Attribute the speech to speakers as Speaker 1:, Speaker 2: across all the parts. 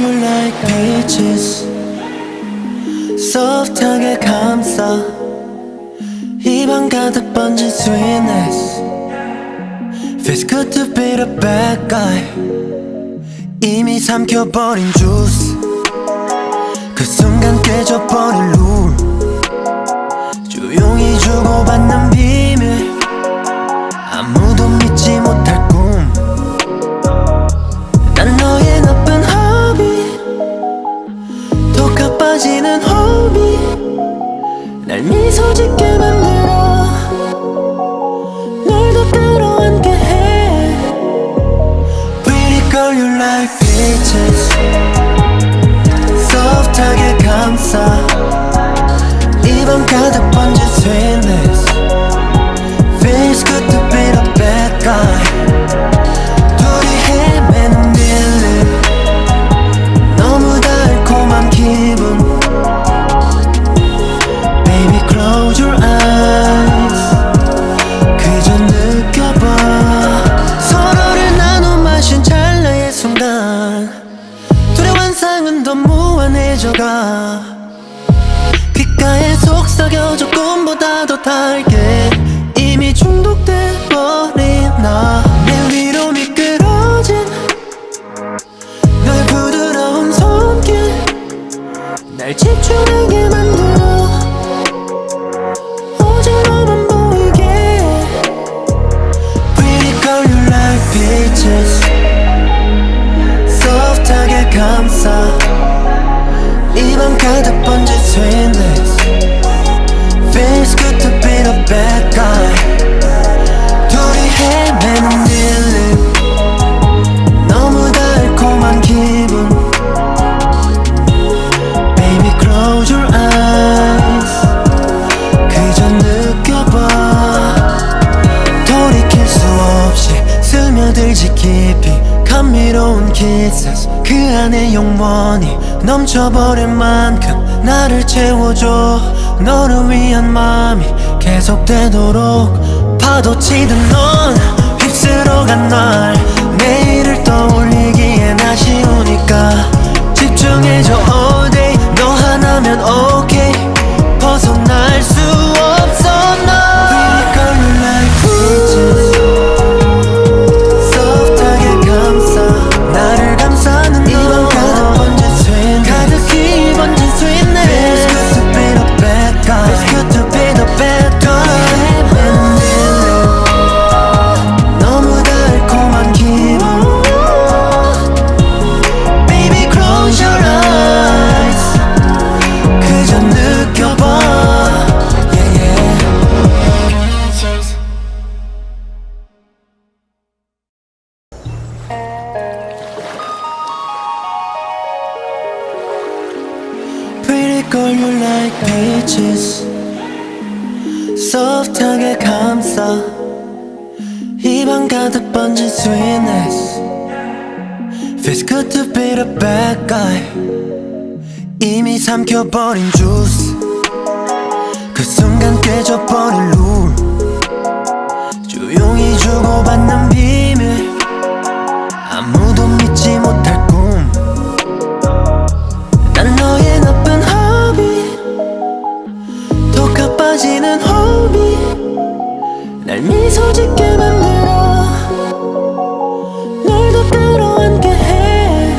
Speaker 1: you like peaches soft하게 감싸 입안 가득 번진 sweetness Feels good to be the bad guy 이미 삼켜버린 주스 그 순간 깨져버린 더 가빠지는 허비 날 미소 짓게 만들어 널더 끌어안게 해 Pretty girl you like peaches soft하게 감싸 입안 가득 번진 sweetness Feels good to be the bad guy I get. 깊이 감미로운 kisses 그 안에 영원히 넘쳐버릴 만큼 나를 채워줘. 너를 위한 마음이 계속되도록 파도 치듯 넌 휩쓸어간 날 girl you like peaches soft하게 감싸 입안 가득 번진 sweetness Feels good to be the bad guy 이미 삼켜버린 주스 그 순간 깨져버린 룰 조용히 주고받 짓게 만들어 널더 끌어안게 해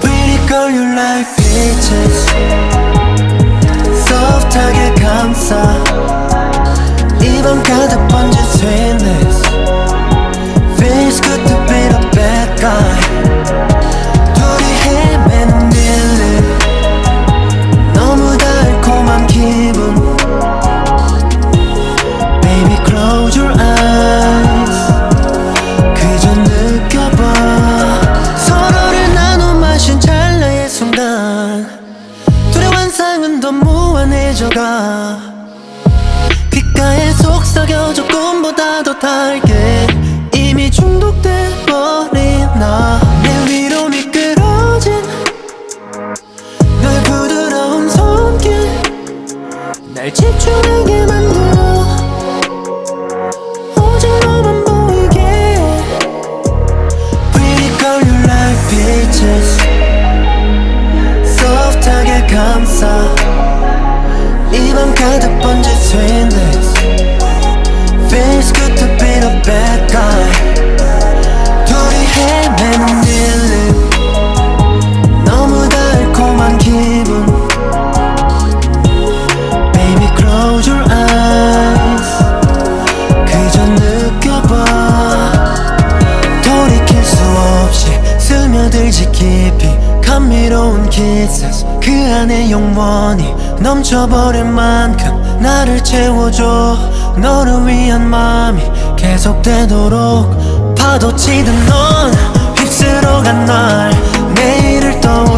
Speaker 1: Pretty girl you like peaches soft하게 감싸 입안 가득 번진 sweetness 못할게. 이미 중독돼 버린 나 내 위로 미끄러진 널 부드러운 손길. 날 집중하게 만들어. 오직 너만 보이게. Pretty girl you like peaches 소프트하게 감싸. 이밤 가득 번진 스윈데스 영원히 넘쳐버릴 만큼 나를 채워줘. 너를 위한 마음이 계속되도록 파도 치던 넌 휩쓸어간 날. 내일을 떠